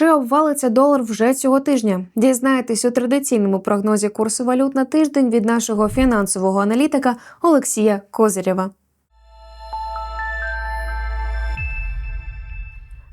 Чи обвалиться долар вже цього тижня? Дізнаєтесь у традиційному прогнозі курсу валют на тиждень від нашого фінансового аналітика Олексія Козирєва.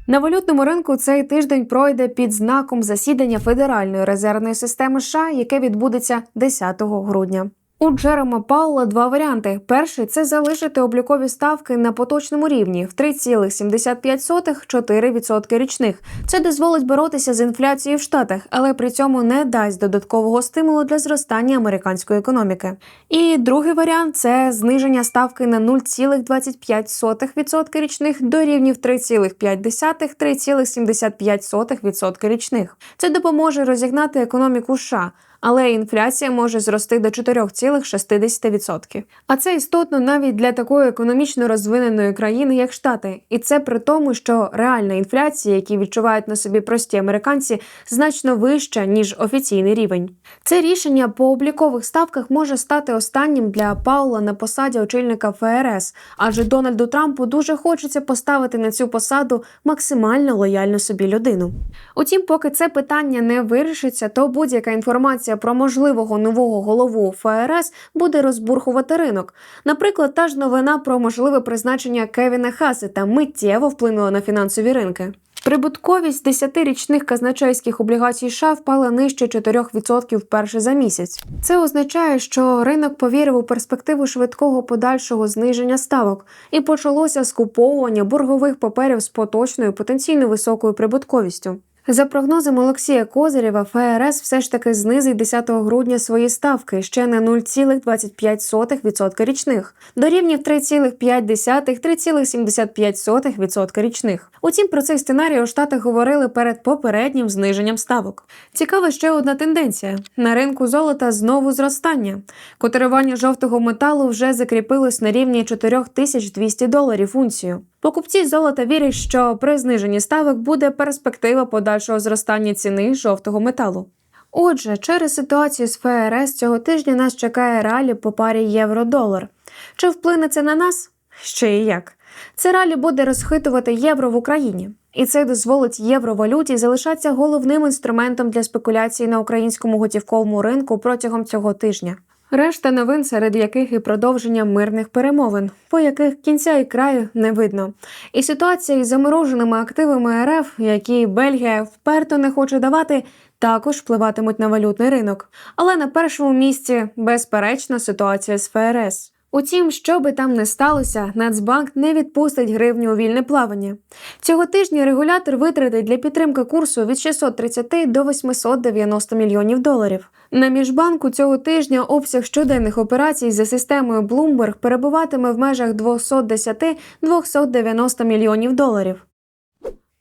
На валютному ринку цей тиждень пройде під знаком засідання Федеральної резервної системи США, яке відбудеться 10 грудня. У Джерома Паула два варіанти: перший це залишити облікові ставки на поточному рівні в 3,75-4% річних. Це дозволить боротися з інфляцією в Штатах, але при цьому не дасть додаткового стимулу для зростання американської економіки. І другий варіант це зниження ставки на 0,25% річних до рівнів 3,5-3,75% річних. Це допоможе розігнати економіку США але інфляція може зрости до 4,6%. А це істотно навіть для такої економічно розвиненої країни, як Штати, і це при тому, що реальна інфляція, які відчувають на собі прості американці, значно вища ніж офіційний рівень. Це рішення по облікових ставках може стати останнім для Паула на посаді очільника ФРС, адже Дональду Трампу дуже хочеться поставити на цю посаду максимально лояльну собі людину. Утім, поки це питання не вирішиться, то будь-яка інформація інформація про можливого нового голову ФРС буде розбурхувати ринок. Наприклад, та ж новина про можливе призначення Кевіна Хасета миттєво вплинула на фінансові ринки. Прибутковість 10-річних казначейських облігацій США впала нижче 4% вперше за місяць. Це означає, що ринок повірив у перспективу швидкого подальшого зниження ставок і почалося скуповування боргових паперів з поточною потенційно високою прибутковістю. За прогнозом Олексія Козирєва, ФРС все ж таки знизить 10 грудня свої ставки ще на 0,25% річних до рівнів 3,5-3,75% річних. Утім, про цей сценарій у Штатах говорили перед попереднім зниженням ставок. Цікава ще одна тенденція: на ринку золота знову зростання. Котирування жовтого металу вже закріпилось на рівні 4200 доларів унцію. Покупці золота вірять, що при зниженні ставок буде перспектива подальшого зростання ціни жовтого металу. Отже, через ситуацію з ФРС цього тижня нас чекає ралі по парі євро-долар. Чи вплине це на нас? Ще і як. Це ралі буде розхитувати євро в Україні, і це дозволить євровалюті залишатися головним інструментом для спекуляції на українському готівковому ринку протягом цього тижня. Решта новин, серед яких і продовження мирних перемовин, по яких кінця і краю не видно. І ситуація із замороженими активами РФ, які Бельгія вперто не хоче давати, також впливатимуть на валютний ринок. Але на першому місці безперечна ситуація з ФРС. Утім, що би там не сталося, Нацбанк не відпустить гривню у вільне плавання. Цього тижня регулятор витратить для підтримки курсу від 630 до 890 мільйонів доларів. На міжбанку цього тижня обсяг щоденних операцій за системою Bloomberg перебуватиме в межах 210-290 мільйонів доларів.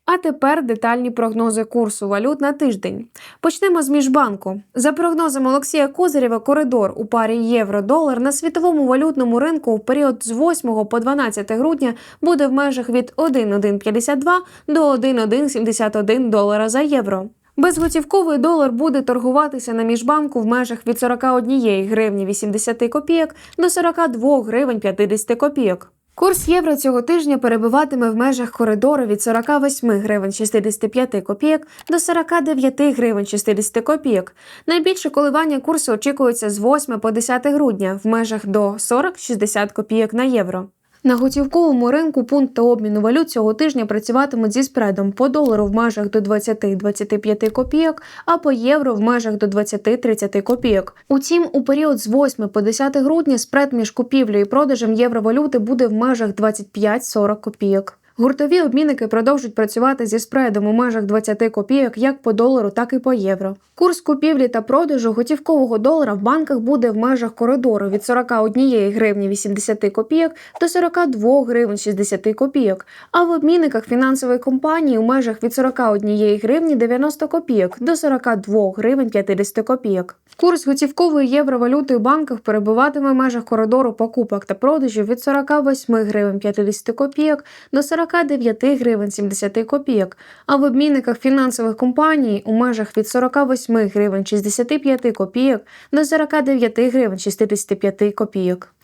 А тепер детальні прогнози курсу валют на тиждень. Почнемо з міжбанку. За прогнозом Олексія Козирєва, коридор у парі євро-долар на світовому валютному ринку в період з 8 по 12 грудня буде в межах від 1,152 до 1,171 долара за євро. Безготівковий долар буде торгуватися на міжбанку в межах від 41 гривні 80 копійок до 42 гривень 50 копійок. Курс євро цього тижня перебуватиме в межах коридору від 48 гривень 65 копійок до 49 гривень 60 копійок. Найбільше коливання курсу очікується з 8 по 10 грудня в межах до 40-60 копійок на євро. На готівковому ринку пункти обміну валют цього тижня працюватимуть зі спредом по долару в межах до 20-25 копійок, а по євро в межах до 20-30 копійок. Утім, у період з 8 по 10 грудня спред між купівлею і продажем євровалюти буде в межах 25-40 копійок. Гуртові обмінники продовжують працювати зі спредом у межах 20 копійок як по долару, так і по євро. Курс купівлі та продажу готівкового долара в банках буде в межах коридору від 41 гривні 80 копійок до 42 гривень 60 копійок, а в обмінниках фінансової компанії у межах від 41 гривні 90 копійок до 42 гривень 50 копійок. Курс готівкової євровалюти в банках перебуватиме в межах коридору покупок та продажів від 48 гривень 50 копійок до 49 гривень 70 копійок, а в обмінниках фінансових компаній у межах від 48 гривень 65 копійок до 49 гривень 65 копійок.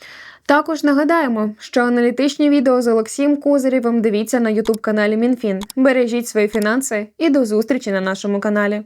Також нагадаємо, що аналітичні відео з Олексієм Козирєвим дивіться на Ютуб каналі Мінфін. Бережіть свої фінанси і до зустрічі на нашому каналі.